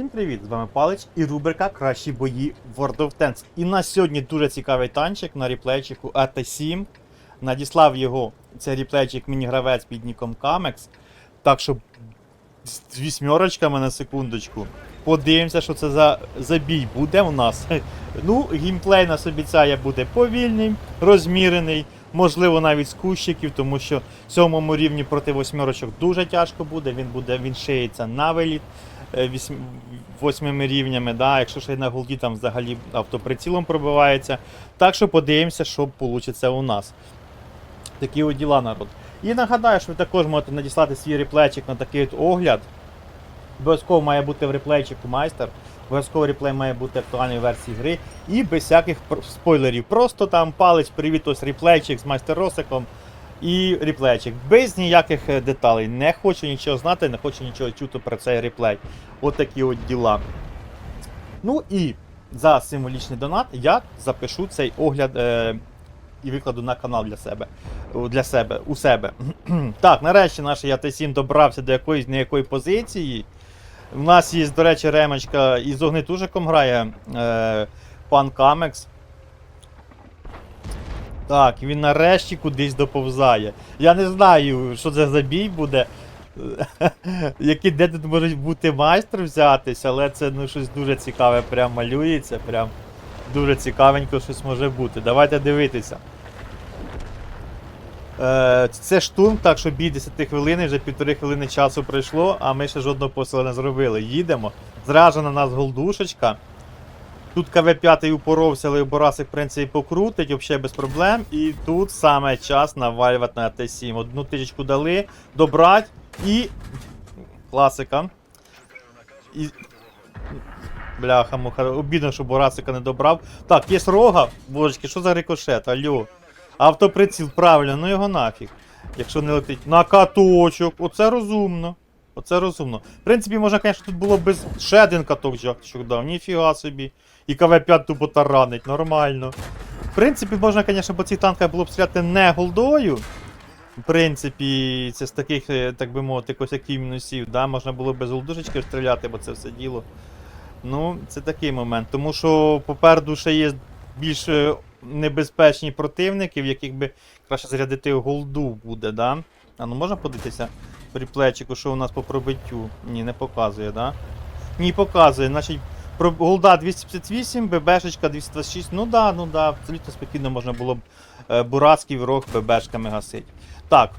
Всім привіт! З вами Палич і рубрика Кращі бої World of Tanks. І на сьогодні дуже цікавий танчик на реплейчику AT7. Надіслав його цей реплейчик міні-гравець під ніком Камекс. Так що з вісьмерочками на секундочку. Подивимося, що це за, за бій буде у нас. Ну, геймплей нас обіцяє буде повільний, розмірений, можливо, навіть з кущиків, тому що сьомому рівні проти восьмерочок дуже тяжко буде. Він буде він шиється на виліт восьмими рівнями. Да? Якщо ще й на голді там взагалі автоприцілом пробивається. Так що подивимося, що вийде у нас. Такі от діла, народ. І нагадаю, що ви також можете надіслати свій реплейчик на такий от огляд. Обов'язково має бути в реплейчику майстер. Обов'язково реплей має бути актуальною версії гри. І без всяких спойлерів. Просто там палець, привіт, ось реплейчик з майстер Росиком і реплейчик. Без ніяких е, деталей. Не хочу нічого знати, не хочу нічого чути про цей реплей. От такі от діла. Ну і за символічний донат я запишу цей огляд е, і викладу на канал для себе. Для себе, у себе. так, нарешті наш ЯТ7 добрався до якоїсь неякої позиції. У нас є, до речі, ремочка із огнетужиком грає е, пан Камекс. Так, він нарешті кудись доповзає. Я не знаю, що це за бій буде. Який де тут може бути майстер взятись, але це ну, щось дуже цікаве прям малюється. Прям дуже цікавенько щось може бути. Давайте дивитися. Е, Це штурм, так що бій 10 хвилин, вже півтори хвилини часу пройшло, а ми ще жодного посила не зробили. Їдемо. Зразу на нас голдушечка. Тут КВ-5 упоровся, але Борасик, в принципі, покрутить, взагалі без проблем. І тут саме час навалювати на Т7. Одну тичечку дали, добрать і. Класика. І... Бляха, муха. Обідно, що Борасика не добрав. Так, є рога. Божечки, що за рикошет? Алло. Автоприціл, правильно, ну його нафіг. Якщо не летить. На каточок. Оце розумно. Оце розумно. В принципі, можна, звісно, тут було без ще один каток дав. Ніфіга собі. І КВ-5 тупо таранить, нормально. В принципі, можна, звісно, по цій танках було б стріляти не голдою. В принципі, це з таких, е, так би мовити, косяків мінусів, да? можна було без голдушечки стріляти, бо це все діло. Ну, це такий момент. Тому що попереду ще є більш е, небезпечні противники, в яких би краще зарядити голду буде, да? А ну можна подивитися при плечику, що у нас по пробиттю? Ні, не показує, да? Ні, показує. Значить, голда 258, ББшечка 226. Ну да, ну да, абсолютно спокійно можна було б е, бурацький рог ББшками гасити. Так.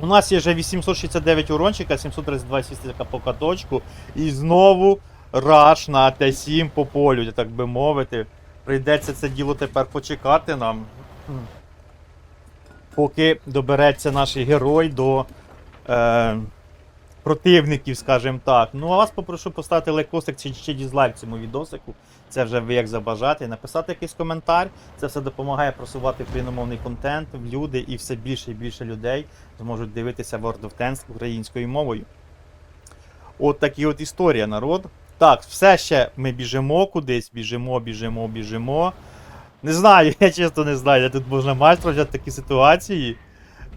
У нас є вже 869 урончика, 732 сістика по каточку. І знову раш на Т7 по полю, так би мовити. Прийдеться це діло тепер почекати нам. Поки добереться наш герой до е, противників, скажімо так. Ну, а вас попрошу поставити лайкосик чи ще дізлайк цьому відосику. Це вже ви як забажати. Написати якийсь коментар. Це все допомагає просувати україномовний контент в люди, і все більше і більше людей зможуть дивитися World of Tanks українською мовою. От такі от історія, народ. Так, все ще ми біжимо кудись, біжимо, біжимо, біжимо. Не знаю, я чесно не знаю, де тут можна майстра взяти такі ситуації.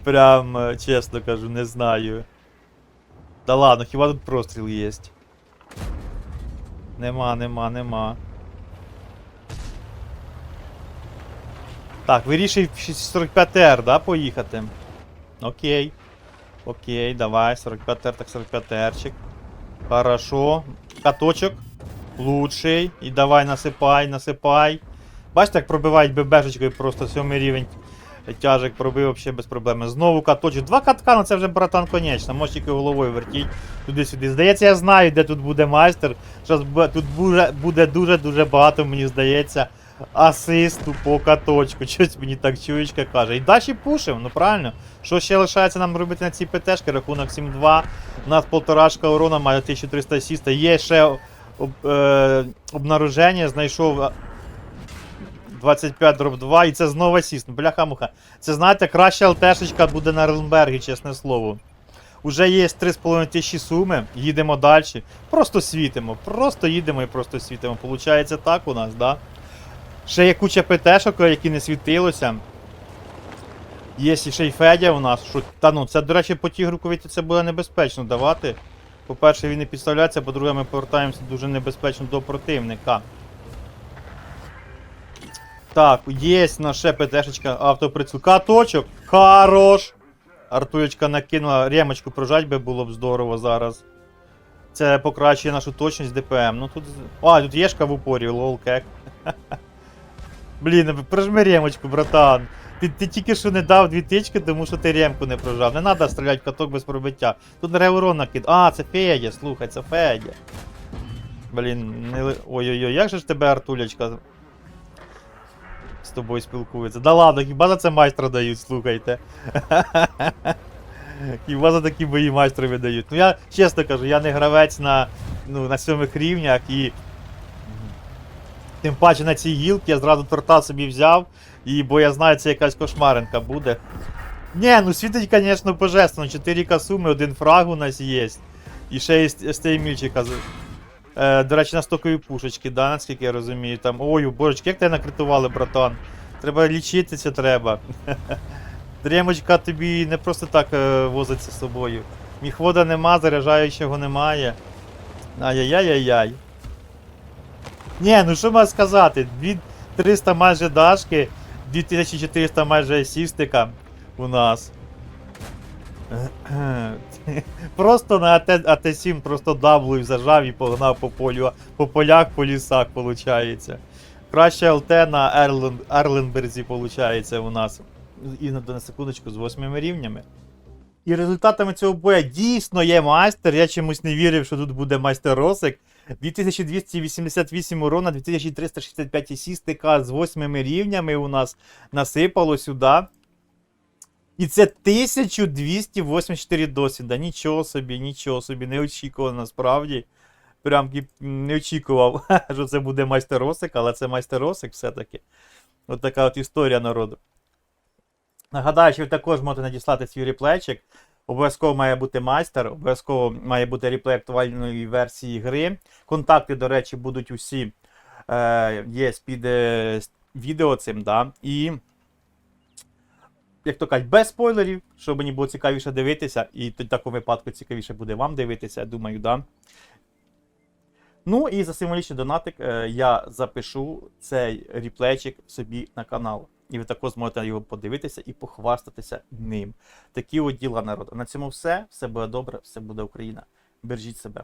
Прям, е, чесно кажу, не знаю. Да ладно, хіба тут простріл є? Нема, нема, нема. Так, вирішив 45R, да, поїхати? Окей. Окей, давай, 45R, так 45R-чик. Хорошо. Каточок. Лучший. І давай насипай, насипай. Бачите, як пробивають ББшечкою просто сьомий рівень. Тяжик пробив взагалі без проблем. Знову каточок. Два катка, ну це вже братан конечно. Можеш тільки головою вертіть туди-сюди. Здається, я знаю, де тут буде майстер. Бу- тут буде- дуже-дуже багато, мені здається, асисту по каточку. Щось мені так чуєчка каже. І далі пушимо, ну правильно. Що ще лишається нам робити на цій ПТшки? Рахунок 7-2. У нас полторашка урона має 1300 асіста. Є ще об, е, обнаруження, знайшов 25 дроб 2 і це знову асіст. Ну, Бляха-муха. Це знаєте, краща ЛТшечка буде на Рленбергі, чесне слово. Уже є 3,5 тисячі суми, їдемо далі. Просто світимо. Просто їдемо і просто світимо. Получається так у нас, да? Ще є куча ПТшок, які не світилося. Є ще й Федя у нас. Що... Та ну, це, до речі, по тігрукові це буде небезпечно давати. По-перше, він не підставляється, по-друге, ми повертаємося дуже небезпечно до противника. Так, є наша ПТшечка, автоприцел. Каточок! Хорош! Артуєчка накинула, ремочку прожать би було б здорово зараз. Це покращує нашу точність ДПМ. Ну тут. А, тут єшка в упорі, лол кек. Блін, прожми ремочку, братан. Ти, ти тільки що не дав дві тички, тому що ти ремку не прожав. Не треба стріляти в каток без пробиття. Тут реурон накид. А, це Федя, слухай, це Федя. Блін, не... ой-ой-ой, як же ж тебе Артулечка з тобою спілкується? Да ладно, хіба за це майстра дають, слухайте. Хіба за такі бої майстри видають. Ну я чесно кажу, я не гравець на, ну, на сьомих рівнях і. Тим паче на цій гілці я зразу торта собі взяв, і бо я знаю, це якась кошмаринка буде. Ні, ну світить, звісно, божественно. 4 касуми, один фраг у нас є. І ще є стеймільчика. Е, до речі, на стокові пушечки, да, наскільки я розумію. Там. Ой, божечки, як тебе накритували, братан. Треба лічитися треба. Дремочка тобі не просто так е, возиться з собою. Міхвода нема, заряджаючого немає. Ай-яй-яй-яй-яй. Ні, ну що можна сказати? 2300 майже дашки, 2400 майже сістика у нас. Просто на АТ, АТ7 просто даблою зажав і погнав по полю, по полях, по лісах, виходить. Краще ЛТ на Ерлен, Ерленберзі, виходить, у нас. І на, секундочку з восьмими рівнями. І результатами цього боя дійсно є майстер. Я чомусь не вірив, що тут буде майстер Росик. 2288 урона, 2365 асістика з восьмими рівнями у нас насипало сюди. І це 1284 досвіда. Нічого собі, нічого собі, не очікував насправді. Прям не очікував, що це буде майстер Росик, але це майстер Росик все-таки. От така от історія народу. Нагадаю, що ви також можете надіслати свій реплейчик. Обов'язково має бути майстер, обов'язково має бути реплей актуальної версії гри. Контакти, до речі, будуть усі е, є під е, відео цим. Да? І, як то кажуть, без спойлерів, щоб мені було цікавіше дивитися, і в такому випадку цікавіше буде вам дивитися, я думаю, да. Ну і за символічний донатик е, я запишу цей реплейчик собі на канал. І ви також зможете його подивитися і похвастатися ним. Такі от діла народу. На цьому все. Все буде добре, все буде Україна. Бережіть себе.